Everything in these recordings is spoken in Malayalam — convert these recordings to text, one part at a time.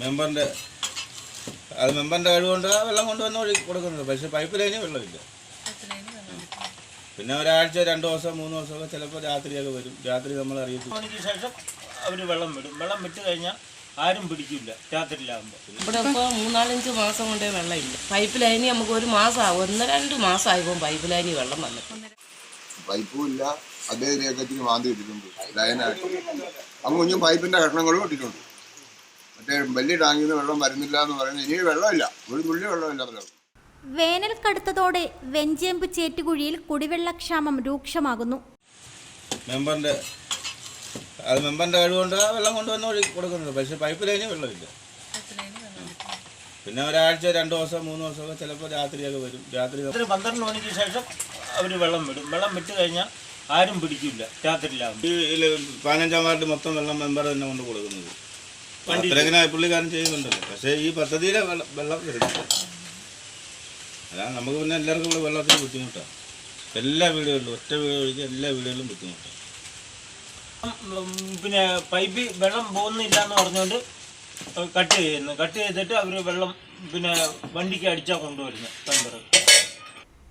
മെമ്പറിന്റെ അത് മെമ്പറിന്റെ കഴിവുകൊണ്ട് വെള്ളം കൊണ്ടുവന്ന് വഴി കൊടുക്കുന്നത് പക്ഷേ പൈപ്പ് ലൈനിൽ വെള്ളമില്ല. പിന്നെ ഒരാഴ്ച രണ്ട് ദിവസം മൂന്ന് ദിവസമൊക്കെ ചിലപ്പോൾ രാത്രിയൊക്കെ വരും. രാത്രി നമ്മൾ അറിയത്തില്ല. ശേഷം അവർ വെള്ളം വിടും. വെള്ളം വിട്ട് കഴിഞ്ഞാൽ ആരും പിടിക്കില്ല രാത്രിയിലാകുമ്പോൾ ഇവിടെ ഇപ്പോൾ മൂന്നാലഞ്ച് മാസം കൊണ്ടേ വെള്ളമില്ല. പൈപ്പ് ലൈനിൽ നമുക്ക് ഒരു മാസമാകും. ഒന്ന് രണ്ട് മാസമായിപ്പോൾ പൈപ്പ് ലൈനിൽ വെള്ളം വന്നിട്ട് പൈപ്പും ഇല്ല. അതേ രേഖത്തിന് മാന്തി ഇട്ടിട്ടുണ്ട്. ലൈനായിട്ട് അങ്ങ് കുഞ്ഞും പൈപ്പിന്റെ കഷ്ണങ്ങളും ഇട്ടിട്ടുണ്ട്. മറ്റേ വലിയ ടാങ്കിൽ നിന്ന് വെള്ളം വരുന്നില്ല എന്ന് പറയുന്നത് ഇനി വെള്ളമില്ല. ഒരു തുള്ളി വെള്ളമില്ല പലർക്കും വേനൽ കടുത്തതോടെ വെഞ്ചേമ്പ് ചേറ്റുകുഴിയിൽ കുടിവെള്ളക്ഷാമം രൂക്ഷമാകുന്നു. മെമ്പറിന്റെ അത് മെമ്പറിന്റെ കഴിവുകൊണ്ട് വെള്ളം കൊണ്ടുവന്ന് ഒഴുകി കൊടുക്കുന്നത് പക്ഷേ പൈപ്പ് ലൈനിൽ വെള്ളമില്ല. പിന്നെ ഒരാഴ്ച രണ്ട് ദിവസം മൂന്ന് ദിവസമൊക്കെ ചിലപ്പോൾ രാത്രിയൊക്കെ വരും. രാത്രി രാത്രി പന്ത്രണ്ട് മണിക്ക് ശേഷം അവർ വെള്ളം വിടും. വെള്ളം വിട്ട് കഴിഞ്ഞാൽ ആരും പിടിക്കില്ല. രാത്രിയിലാകുമ്പോൾ ഈ പതിനഞ്ചാം വാർഡ് മൊത്തം വെള്ളം മെമ്പർ തന്നെ കൊണ്ട് കൊടുക്കുന്നത്. അത്രങ്ങനെ പുള്ളിക്കാരൻ ചെയ്യുന്നുണ്ടല്ലോ. പക്ഷേ ഈ പദ്ധതിയിലെ വെള്ളം വെള്ളം വരുന്നില്ല. അതാണ് നമുക്ക് പിന്നെ എല്ലാവർക്കും ഇവിടെ വെള്ളത്തിന് ബുദ്ധിമുട്ടാണ് എല്ലാ വീടുകളിലും ഒറ്റ വീട് ഒഴിച്ച് എല്ലാ വീടുകളിലും ബുദ്ധിമുട്ടാണ് പിന്നെ പൈപ്പ് വെള്ളം പോകുന്നില്ല എന്ന് പറഞ്ഞുകൊണ്ട് കട്ട് ചെയ്യുന്നു. കട്ട് ചെയ്തിട്ട് അവർ വെള്ളം പിന്നെ വണ്ടിക്ക് അടിച്ചാൽ കൊണ്ടുവരുന്നത് ടെമ്പർ.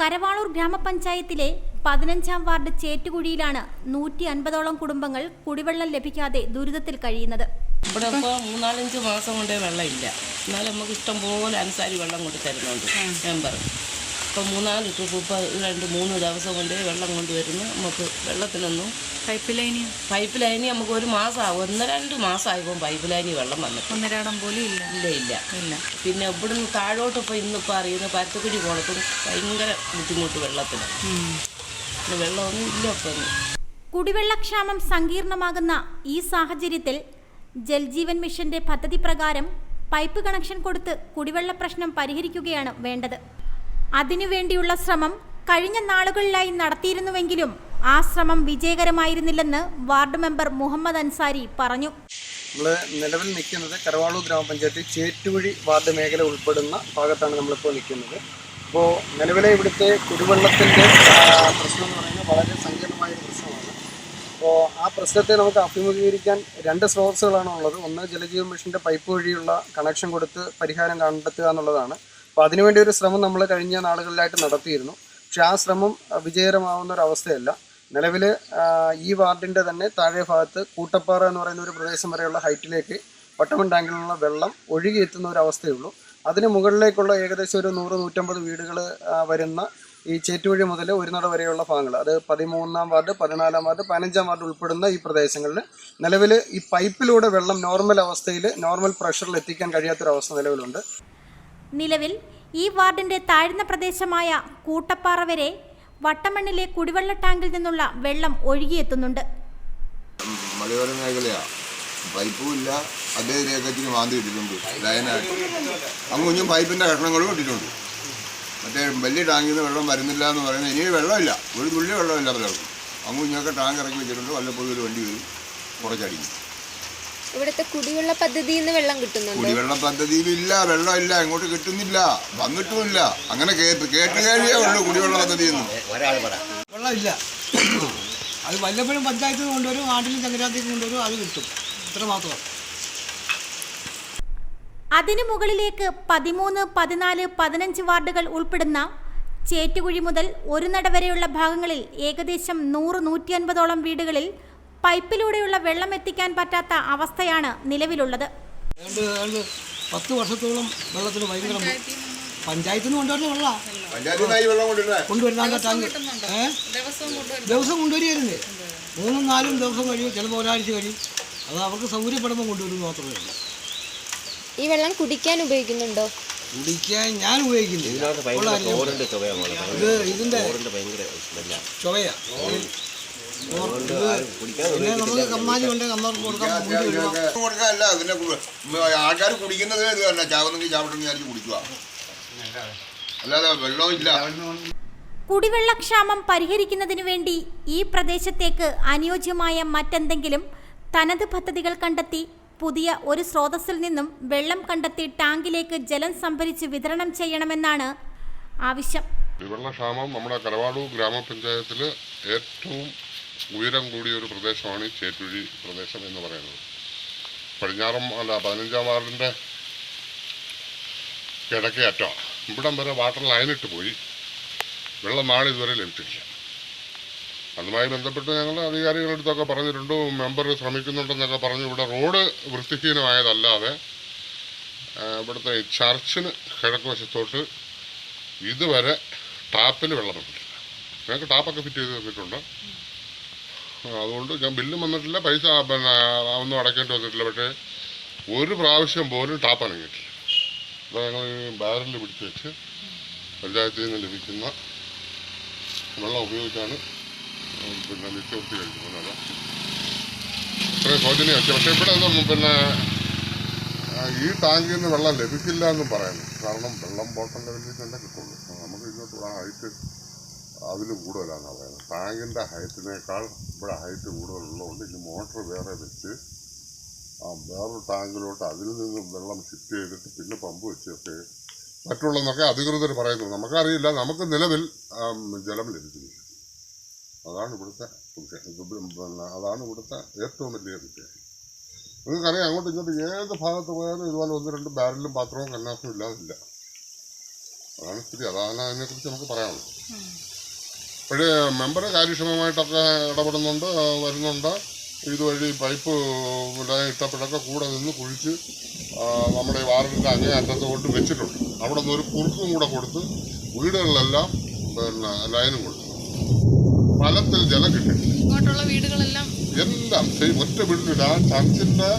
കരവാളൂർ ഗ്രാമപഞ്ചായത്തിലെ പതിനഞ്ചാം വാർഡ് ചേറ്റുകുഴിയിലാണ് നൂറ്റി അൻപതോളം കുടുംബങ്ങൾ കുടിവെള്ളം ലഭിക്കാതെ ദുരിതത്തിൽ കഴിയുന്നത്. ഇവിടെ ഇപ്പോൾ മൂന്നാലഞ്ച് മാസം കൊണ്ടേ വെള്ളമില്ല. എന്നാലും നമുക്ക് ഇഷ്ടം പോലെ അനുസാരി വെള്ളം കൊണ്ട് തരുന്നുണ്ട്. മെമ്പർ ഇപ്പം മൂന്നാൽ ട്രിപ്പ് ഇപ്പോൾ രണ്ട് മൂന്ന് ദിവസം കൊണ്ടേ വെള്ളം കൊണ്ടുവരുന്നു നമുക്ക് വെള്ളത്തിനൊന്നും പൈപ്പ് ലൈനി? പൈപ്പ് ലൈനി നമുക്ക് ഒരു മാസമാകും ഒന്ന് രണ്ട് മാസമായിപ്പോൾ പൈപ്പ് ലൈനി വെള്ളം വന്നിട്ട്. ഒന്നരാടം പോലും ഇല്ല. ഇല്ല ഇല്ല. ഇല്ല. പിന്നെ ഇവിടുന്ന് താഴോട്ട് ഇപ്പോൾ ഇന്നിപ്പോൾ അറിയുന്ന പരുത്തുകുടി പോണത്തും ഭയങ്കര ബുദ്ധിമുട്ട് വെള്ളത്തിന്. വെള്ളമൊന്നും ഇല്ല ഇപ്പം കുടിവെള്ളക്ഷാമം സങ്കീർണമാകുന്ന ഈ സാഹചര്യത്തിൽ ജൽജീവൻ മിഷന്റെ പദ്ധതി പ്രകാരം പൈപ്പ് കണക്ഷൻ കൊടുത്ത് കുടിവെള്ള പ്രശ്നം പരിഹരിക്കുകയാണ് വേണ്ടത്. അതിനുവേണ്ടിയുള്ള ശ്രമം കഴിഞ്ഞ നാളുകളിലായി നടത്തിയിരുന്നുവെങ്കിലും ആ ശ്രമം വിജയകരമായിരുന്നില്ലെന്ന് വാർഡ് മെമ്പർ മുഹമ്മദ് അൻസാരി പറഞ്ഞു. നമ്മൾ നിലവിൽ നിൽക്കുന്നത് കരവാളൂർ ഗ്രാമപഞ്ചായത്തിൽ ചേറ്റുവഴി വാർഡ് മേഖല ഉൾപ്പെടുന്ന ഭാഗത്താണ് നമ്മളിപ്പോൾ നിൽക്കുന്നത്. അപ്പോൾ നിലവിലെ ഇവിടുത്തെ കുടിവെള്ളത്തിന്റെ പ്രശ്നം എന്ന് പറയുന്നത് വളരെ പ്രശ്നമാണ് അപ്പോൾ ആ പ്രശ്നത്തെ നമുക്ക് അഭിമുഖീകരിക്കാൻ രണ്ട് സ്രോതസ്സുകളാണ് ഉള്ളത്. ഒന്ന് ജലജീവൻ മിഷന്റെ പൈപ്പ് വഴിയുള്ള കണക്ഷൻ കൊടുത്ത് പരിഹാരം കണ്ടെത്തുക എന്നുള്ളതാണ്. അപ്പോൾ അതിനുവേണ്ടി ഒരു ശ്രമം നമ്മൾ കഴിഞ്ഞ നാളുകളിലായിട്ട് നടത്തിയിരുന്നു. പക്ഷേ ആ ശ്രമം വിജയകരമാവുന്ന ഒരു അവസ്ഥയല്ല. നിലവിൽ ഈ വാർഡിന്റെ തന്നെ താഴെ ഭാഗത്ത് കൂട്ടപ്പാറ എന്ന് പറയുന്ന ഒരു പ്രദേശം വരെയുള്ള ഹൈറ്റിലേക്ക് വട്ടമൺ ടാങ്കിലുള്ള വെള്ളം ഒഴുകിയെത്തുന്ന ഒരു അവസ്ഥയുള്ളൂ അതിന് മുകളിലേക്കുള്ള ഏകദേശം ഒരു നൂറ് നൂറ്റമ്പത് വീടുകൾ വരുന്ന ഈ ചേറ്റുവഴി മുതൽ ഒരു നട വരെയുള്ള ഭാഗങ്ങൾ അത് പതിമൂന്നാം വാർഡ് പതിനാലാം വാർഡ് പതിനഞ്ചാം വാർഡ് ഉൾപ്പെടുന്ന ഈ പ്രദേശങ്ങളിൽ നിലവിൽ ഈ പൈപ്പിലൂടെ വെള്ളം നോർമൽ അവസ്ഥയിൽ നോർമൽ പ്രഷറിൽ എത്തിക്കാൻ കഴിയാത്തൊരവസ്ഥ നിലവിലുണ്ട്. നിലവിൽ ഈ വാർഡിന്റെ താഴ്ന്ന പ്രദേശമായ കൂട്ടപ്പാറ വരെ വട്ടമണ്ണിലെ കുടിവെള്ള ടാങ്കിൽ നിന്നുള്ള വെള്ളം ഒഴുകിയെത്തുന്നുണ്ട്. മലയോര മേഖലയാ. പൈപ്പും ഇല്ല. അതേ രേഖത്തിന് മാന്തി ഇട്ടിട്ടുണ്ട്. ലൈനായിട്ട് അങ്ങ് കുഞ്ഞും പൈപ്പിന്റെ കഷ്ണങ്ങളും ഇട്ടിട്ടുണ്ട്. മറ്റേ വലിയ ടാങ്കിൽ നിന്ന് വെള്ളം വരുന്നില്ല എന്ന് പറയുന്നത് ഇനി വെള്ളമില്ല. ഒരു തുള്ളി വെള്ളമില്ല പലർക്കും അങ്ങ് ഞങ്ങൾക്ക് ടാങ്ക് ഇറക്കി വെച്ചിട്ടുണ്ട്. വല്ലപ്പോഴും ഒരു വണ്ടി വരും. കുറച്ചടിക്കും. ഇവിടുത്തെ കുടിവെള്ള പദ്ധതിയിൽ നിന്ന് വെള്ളം കിട്ടുന്നുണ്ടോ? കുടിവെള്ള പദ്ധതിയിലില്ല വെള്ളമില്ല ഇങ്ങോട്ട് കിട്ടുന്നില്ല വന്നിട്ടുമില്ല. അങ്ങനെ കേട്ട് കേട്ട് കഴിയേ ഉള്ളൂ കുടിവെള്ള പദ്ധതി വെള്ളമില്ല അത് വല്ലപ്പോഴും പഞ്ചായത്തിൽ നിന്ന് കൊണ്ടുവരും നാട്ടിലും ചങ്ങരാത്തേക്ക് കൊണ്ടുവരും അത് കിട്ടും. ഇത്ര മാത്രം അതിനു മുകളിലേക്ക് പതിമൂന്ന് പതിനാല് പതിനഞ്ച് വാർഡുകൾ ഉൾപ്പെടുന്ന ചേറ്റുകുഴി മുതൽ ഒരു നടവരെയുള്ള ഭാഗങ്ങളിൽ ഏകദേശം നൂറ് നൂറ്റി അൻപതോളം വീടുകളിൽ പൈപ്പിലൂടെയുള്ള വെള്ളം എത്തിക്കാൻ പറ്റാത്ത അവസ്ഥയാണ് നിലവിലുള്ളത്. പത്ത് വർഷത്തോളം വെള്ളത്തിന് ഭയങ്കര പഞ്ചായത്തിൽ നിന്ന് കൊണ്ടുവരുന്ന കൊണ്ടുവരുന്ന? ടാങ്ക്. ദിവസം കൊണ്ടുവരികയായിരുന്നു. മൂന്നും നാലും ദിവസം കഴിയും. ചിലപ്പോൾ ഒരാഴ്ച കഴിയും. അത് അവർക്ക് സൗകര്യപ്പെടുമ്പോൾ കൊണ്ടുവരുന്നു മാത്രമേ ഉള്ളൂ. ഈ വെള്ളം കുടിക്കാൻ ഉപയോഗിക്കുന്നുണ്ടോ? കുടിക്കാൻ ഞാൻ ഉപയോഗിക്കുന്നില്ല. ഇത് ഇതിന്റെ ചുവയാ പിന്നെ നമുക്ക് കമ്മാലി കൊടുക്കാനല്ല അതിനെ ആൾക്കാർ കുടിക്കുന്നത് ഇത് തന്നെ. ചാവുന്നെങ്കിൽ ചാവട്ടെന്ന് വിചാരിച്ച് കുടിക്കുക അല്ലാതെ വെള്ളവും ഇല്ല. കുടിവെള്ളക്ഷാമം പരിഹരിക്കുന്നതിനു വേണ്ടി ഈ പ്രദേശത്തേക്ക് അനുയോജ്യമായ മറ്റെന്തെങ്കിലും തനത് പദ്ധതികൾ കണ്ടെത്തി പുതിയ ഒരു സ്രോതസ്സിൽ നിന്നും വെള്ളം കണ്ടെത്തി ടാങ്കിലേക്ക് ജലം സംഭരിച്ച് വിതരണം ചെയ്യണമെന്നാണ് ആവശ്യം. കുടിവെള്ളക്ഷാമം നമ്മുടെ കരവാടൂർ ഗ്രാമപഞ്ചായത്തിൽ ഏറ്റവും ഉയരം കൂടിയ ഒരു പ്രദേശമാണ് ചേറ്റുഴി പ്രദേശം എന്ന് പറയുന്നത്. പടിഞ്ഞാറം അല്ല പതിനഞ്ചാം വാർഡിന്റെ കിഴക്കേ ഇവിടം വരെ വാട്ടർ ലൈനിട്ട് പോയി. വെള്ളം നാളെ ഇതുവരെ ലഭിച്ചിട്ടില്ല. അതുമായി ബന്ധപ്പെട്ട് ഞങ്ങൾ അധികാരികളുടെ അടുത്തൊക്കെ പറഞ്ഞിട്ടുണ്ട്. മെമ്പർ ശ്രമിക്കുന്നുണ്ടെന്നൊക്കെ പറഞ്ഞു. ഇവിടെ റോഡ് വൃത്തിഹീനമായതല്ലാതെ ഇവിടുത്തെ ചർച്ചിന് കിഴക്ക് വശത്തോട്ട് ഇതുവരെ ടാപ്പിൽ വെള്ളം വന്നിട്ടില്ല. ഞങ്ങൾക്ക് ടാപ്പൊക്കെ ഫിറ്റ് ചെയ്ത് തന്നിട്ടുണ്ട്. അതുകൊണ്ട് ഞാൻ ബില്ലും വന്നിട്ടില്ല പൈസ പിന്നെ ഒന്നും അടയ്ക്കേണ്ടി വന്നിട്ടില്ല. പക്ഷേ ഒരു പ്രാവശ്യം പോലും ടാപ്പ് അനങ്ങിയിട്ടില്ല അപ്പോൾ ഞങ്ങൾ ഈ ബാരലിൽ പിടിച്ച് വെച്ച് പഞ്ചായത്തിൽ നിന്ന് ലഭിക്കുന്ന വെള്ളം ഉപയോഗിച്ചാണ് പിന്നെ നിത്യവൃത്തി കഴിക്കുന്നത് അതാ ഇത്രയും പക്ഷേ പക്ഷേ ഇവിടെ ഒന്നും പിന്നെ ഈ ടാങ്കിൽ നിന്ന് വെള്ളം ലഭിക്കില്ല എന്നും പറയുന്നു. കാരണം വെള്ളം ബോട്ടം ലെവലിൽ തന്നെ കിട്ടുള്ളൂ. നമുക്ക് ഇങ്ങോട്ട് ആ ഹൈറ്റ് അതിലും കൂടുതലാണെന്നാണ് പറയുന്നത്. ടാങ്കിന്റെ ഹൈറ്റിനേക്കാൾ ഇവിടെ ഹൈറ്റ് കൂടുതലുള്ളതുകൊണ്ട് ഇനി മോട്ടർ വേറെ വെച്ച് ആ വേറൊരു ടാങ്കിലോട്ട് അതിൽ നിന്നും വെള്ളം ഷിഫ്റ്റ് ചെയ്തിട്ട് പിന്നെ പമ്പ് വെച്ചൊക്കെ മറ്റുള്ളതെന്നൊക്കെ അധികൃതർ പറയുന്നു. നമുക്കറിയില്ല. നമുക്ക് നിലവിൽ ജലം ലഭിക്കുന്നില്ല അതാണ് ഇവിടുത്തെ അതാണ് ഇവിടുത്തെ ഏറ്റവും വലിയ വിഷയം നിങ്ങൾക്കറിയാം അങ്ങോട്ട് ഇങ്ങോട്ട് ഏത് ഭാഗത്ത് പോയാലും ഇതുപോലെ ഒന്ന് രണ്ട് ബാരലും പാത്രവും കന്നാസും ഇല്ലാതില്ല. അതാണ് സ്ഥിതി. അതാണ് അതിനെക്കുറിച്ച് നമുക്ക് പറയാനുള്ളത്. പക്ഷേ മെമ്പർ കാര്യക്ഷമമായിട്ടൊക്കെ ഇടപെടുന്നുണ്ട് വരുന്നുണ്ട്. ഇതുവഴി പൈപ്പ് ഇട്ടപ്പോഴൊക്കെ കൂടെ നിന്ന് കുഴിച്ച് നമ്മുടെ വാർഡിന്റെ അങ്ങേ അറ്റത്ത് കൊണ്ട് വെച്ചിട്ടുണ്ട്. അവിടെ നിന്ന് ഒരു കുറുക്കും കൂടെ കൊടുത്ത് വീടുകളിലെല്ലാം പിന്നെ ലൈനും കൊടുത്തു. ഫലത്തിൽ ജലം കിട്ടി. ഇങ്ങോട്ടുള്ള വീടുകളെല്ലാം എല്ലാം സെയിം ഒറ്റ വീടില്ല ആ ചർച്ചിന്റെ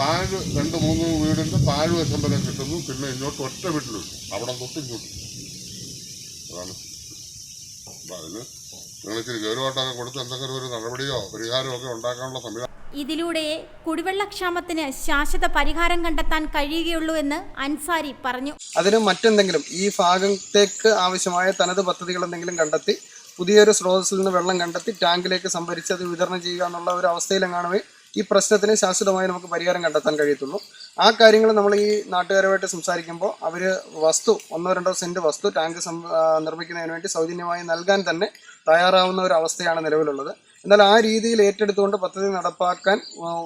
താഴ് രണ്ട് മൂന്ന് വീടിന്റെ താഴ് വശം വരെ കിട്ടുന്നു. പിന്നെ ഇങ്ങോട്ട് ഒറ്റ വീട്ടിലുണ്ട്. അവിടെ തൊട്ട് ഇങ്ങോട്ട്. അതാണ്. അപ്പൊ അതിന് നിങ്ങൾ ഇച്ചിരി ഗൗരവമായിട്ടൊക്കെ കൊടുത്ത് എന്തെങ്കിലും ഒരു നടപടിയോ പരിഹാരമോ ഒക്കെ ഉണ്ടാക്കാനുള്ള സംവിധാനം ഇതിലൂടെ കുടിവെള്ളക്ഷാമത്തിന് ശാശ്വത പരിഹാരം കണ്ടെത്താൻ കഴിയുകയുള്ളൂ എന്ന് അൻസാരി പറഞ്ഞു. അതിന് മറ്റെന്തെങ്കിലും ഈ ഭാഗത്തേക്ക് ആവശ്യമായ തനത് പദ്ധതികൾ എന്തെങ്കിലും കണ്ടെത്തി പുതിയൊരു സ്രോതസ്സിൽ നിന്ന് വെള്ളം കണ്ടെത്തി ടാങ്കിലേക്ക് സംഭരിച്ച് അത് വിതരണം ചെയ്യുക എന്നുള്ള ഒരു അവസ്ഥയിലെങ്ങാണവേ ഈ പ്രശ്നത്തിന് ശാശ്വതമായി നമുക്ക് പരിഹാരം കണ്ടെത്താൻ കഴിയത്തുള്ളൂ. ആ കാര്യങ്ങൾ നമ്മൾ ഈ നാട്ടുകാരുമായിട്ട് സംസാരിക്കുമ്പോൾ അവർ വസ്തു ഒന്നോ രണ്ടോ സെന്റ് വസ്തു ടാങ്ക് നിർമ്മിക്കുന്നതിന് വേണ്ടി സൗജന്യമായി നൽകാൻ തന്നെ തയ്യാറാവുന്ന ഒരു അവസ്ഥയാണ് നിലവിലുള്ളത്. എന്നാൽ ആ രീതിയിൽ ഏറ്റെടുത്തുകൊണ്ട് പദ്ധതി നടപ്പാക്കാൻ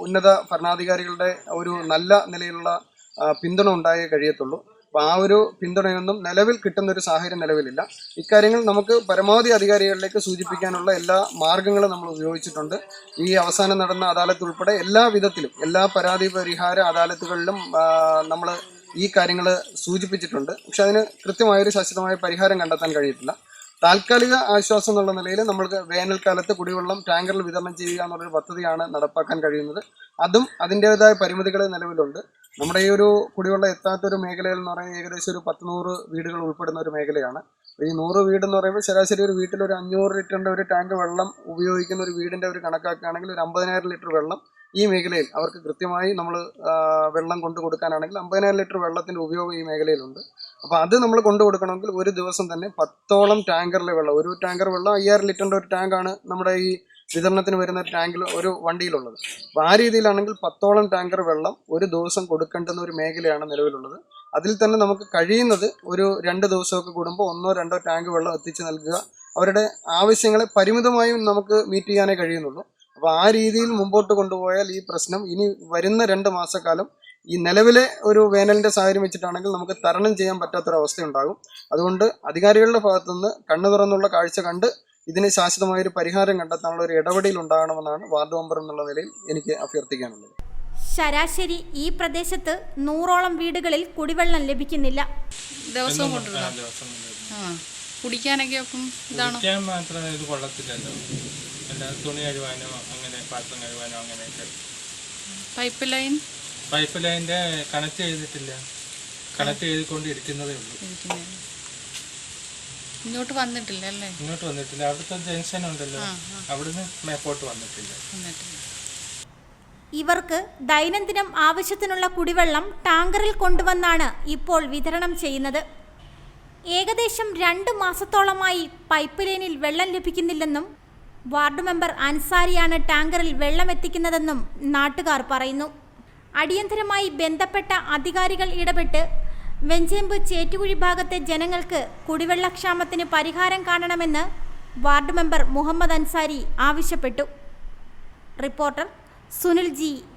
ഉന്നത ഭരണാധികാരികളുടെ ഒരു നല്ല നിലയിലുള്ള പിന്തുണ ഉണ്ടായേ കഴിയത്തുള്ളൂ. അപ്പോൾ ആ ഒരു പിന്തുണയൊന്നും നിലവിൽ കിട്ടുന്ന ഒരു സാഹചര്യം നിലവിലില്ല. ഇക്കാര്യങ്ങൾ നമുക്ക് പരമാവധി അധികാരികളിലേക്ക് സൂചിപ്പിക്കാനുള്ള എല്ലാ മാർഗങ്ങളും നമ്മൾ ഉപയോഗിച്ചിട്ടുണ്ട്. ഈ അവസാനം നടന്ന അദാലത്ത് ഉൾപ്പെടെ എല്ലാ വിധത്തിലും എല്ലാ പരാതി പരിഹാര അദാലത്തുകളിലും നമ്മൾ ഈ കാര്യങ്ങൾ സൂചിപ്പിച്ചിട്ടുണ്ട്. പക്ഷെ അതിന് കൃത്യമായൊരു ശാശ്വതമായ പരിഹാരം കണ്ടെത്താൻ കഴിയത്തില്ല. താൽക്കാലിക ആശ്വാസം എന്നുള്ള നിലയിൽ നമ്മൾക്ക് വേനൽക്കാലത്ത് കുടിവെള്ളം ടാങ്കറിൽ വിതരണം ചെയ്യുക എന്നുള്ളൊരു പദ്ധതിയാണ് നടപ്പാക്കാൻ കഴിയുന്നത്. അതും അതിന്റെതായ പരിമിതികൾ നിലവിലുണ്ട്. നമ്മുടെ ഈ ഒരു കുടിവെള്ളം എത്താത്തൊരു മേഖലയിൽ എന്ന് പറയുന്നത് ഏകദേശം ഒരു പത്ത് നൂറ് വീടുകൾ ഉൾപ്പെടുന്ന ഒരു മേഖലയാണ്. ഈ നൂറ് വീട് എന്ന് പറയുമ്പോൾ ശരാശരി ഒരു വീട്ടിൽ ഒരു അഞ്ഞൂറ് ലിറ്ററിന്റെ ഒരു ടാങ്ക് വെള്ളം ഉപയോഗിക്കുന്ന ഒരു വീടിന്റെ ഒരു കണക്കാക്കുകയാണെങ്കിൽ ഒരു അമ്പതിനായിരം ലിറ്റർ വെള്ളം ഈ മേഖലയിൽ അവർക്ക് കൃത്യമായി നമ്മൾ വെള്ളം കൊണ്ടു കൊടുക്കാനാണെങ്കിൽ അമ്പതിനായിരം ലിറ്റർ വെള്ളത്തിന്റെ ഉപയോഗം ഈ മേഖലയിലുണ്ട്. അപ്പോൾ അത് നമ്മൾ കൊണ്ടു കൊടുക്കണമെങ്കിൽ ഒരു ദിവസം തന്നെ പത്തോളം ടാങ്കറിലെ വെള്ളം ഒരു ടാങ്കർ വെള്ളം അയ്യായിരം ലിറ്ററിന്റെ ഒരു ടാങ്കാണ് നമ്മുടെ ഈ വിതരണത്തിന് വരുന്ന ടാങ്കിൽ ഒരു വണ്ടിയിലുള്ളത്. അപ്പോൾ ആ രീതിയിലാണെങ്കിൽ പത്തോളം ടാങ്കർ വെള്ളം ഒരു ദിവസം കൊടുക്കേണ്ടുന്ന ഒരു മേഖലയാണ് നിലവിലുള്ളത്. അതിൽ തന്നെ നമുക്ക് കഴിയുന്നത് ഒരു രണ്ട് ദിവസമൊക്കെ കൂടുമ്പോൾ ഒന്നോ രണ്ടോ ടാങ്ക് വെള്ളം എത്തിച്ചു നൽകുക. അവരുടെ ആവശ്യങ്ങളെ പരിമിതമായും നമുക്ക് മീറ്റ് ചെയ്യാനേ കഴിയുന്നുള്ളൂ. അപ്പോൾ ആ രീതിയിൽ മുമ്പോട്ട് കൊണ്ടുപോയാൽ ഈ പ്രശ്നം ഇനി വരുന്ന രണ്ട് മാസക്കാലം ഈ നിലവിലെ ഒരു വേനലിന്റെ സാഹചര്യം വെച്ചിട്ടാണെങ്കിൽ നമുക്ക് തരണം ചെയ്യാൻ പറ്റാത്തൊരവസ്ഥ ഉണ്ടാകും അതുകൊണ്ട് അധികാരികളുടെ ഭാഗത്തുനിന്ന് കണ്ണു തുറന്നുള്ള കാഴ്ച കണ്ട് ഇതിന് ശാശ്വതമായൊരു പരിഹാരം കണ്ടെത്താനുള്ള ഒരു ഇടപെടൽ ഉണ്ടാകണമെന്നാണ് വാർഡ് മെമ്പർ എന്നുള്ള നിലയിൽ എനിക്ക് അഭ്യർത്ഥിക്കാനുള്ളത്. ശരാശരി ഈ പ്രദേശത്ത് നൂറോളം വീടുകളിൽ കുടിവെള്ളം ലഭിക്കുന്നില്ല. ദിവസവും കുടിക്കാനൊക്കെ ഇതാണ് ഇതാണോ? കുടിക്കാൻ മാത്രം ഇത് കൊള്ളത്തില്ലല്ലോ. അല്ല തുണി കഴുവാനോ അങ്ങനെ പാത്രം കഴുവാനോ അങ്ങനെയൊക്കെ. Pipe line? പൈപ്പ് ലൈന്റെ കണക്ട് ചെയ്തിട്ടില്ല. കണക്ട് ചെയ്തുകൊണ്ട് ഇരിക്കുന്നതേ ഉള്ളൂ. ഇങ്ങോട്ട് വന്നിട്ടില്ല അല്ലേ? ഇങ്ങോട്ട് വന്നിട്ടില്ല. അവിടുത്തെ ജംഗ്ഷൻ ഉണ്ടല്ലോ. അവിടുന്ന് മേപ്പോട്ട് വന്നിട്ടില്ല. ഇവർക്ക് ദൈനംദിനം ആവശ്യത്തിനുള്ള കുടിവെള്ളം ടാങ്കറിൽ കൊണ്ടുവന്നാണ് ഇപ്പോൾ വിതരണം ചെയ്യുന്നത്. ഏകദേശം രണ്ട് മാസത്തോളമായി പൈപ്പ് ലൈനിൽ വെള്ളം ലഭിക്കുന്നില്ലെന്നും വാർഡ് മെമ്പർ അൻസാരിയാണ് ടാങ്കറിൽ വെള്ളം എത്തിക്കുന്നതെന്നും നാട്ടുകാർ പറയുന്നു. അടിയന്തരമായി ബന്ധപ്പെട്ട അധികാരികൾ ഇടപെട്ട് വെഞ്ചേമ്പ് ചേറ്റുകുഴി ഭാഗത്തെ ജനങ്ങൾക്ക് കുടിവെള്ളക്ഷാമത്തിന് പരിഹാരം കാണണമെന്ന് വാർഡ് മെമ്പർ മുഹമ്മദ് അൻസാരി ആവശ്യപ്പെട്ടു. Reporter Sunil G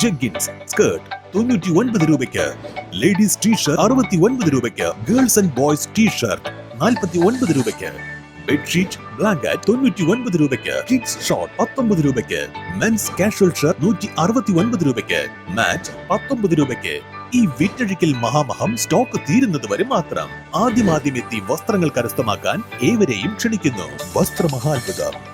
jeggings skirt തൊണ്ണൂറ്റി ഒൻപത് രൂപയ്ക്ക്. ലേഡീസ് ടീഷർട്ട് അറുപത്തി ഒൻപത് രൂപയ്ക്ക്. ഗേൾസ് ആൻഡ് ബോയ്സ് ടീഷർട്ട് നാൽപ്പത്തി ഒൻപത് രൂപയ്ക്ക്. ബെഡ്ഷീറ്റ് ബ്ലാങ്കറ്റ് തൊണ്ണൂറ്റി ഒൻപത് രൂപയ്ക്ക്. കിഡ്സ് ഷോർട്ട് പത്തൊമ്പത് രൂപയ്ക്ക്. മെൻസ് കാഷ്വൽ ഷർട്ട് നൂറ്റി അറുപത്തി ഒൻപത് രൂപയ്ക്ക്. മാറ്റ് പത്തൊമ്പത് രൂപയ്ക്ക്. ഈ വിറ്റഴിക്കൽ മഹാമഹം സ്റ്റോക്ക് തീരുന്നത് വരെ മാത്രം. ആദ്യമാദ്യം എത്തി വസ്ത്രങ്ങൾ കരസ്ഥമാക്കാൻ ഏവരെയും ക്ഷണിക്കുന്നു. വസ്ത്രമഹാത്ഭുതം.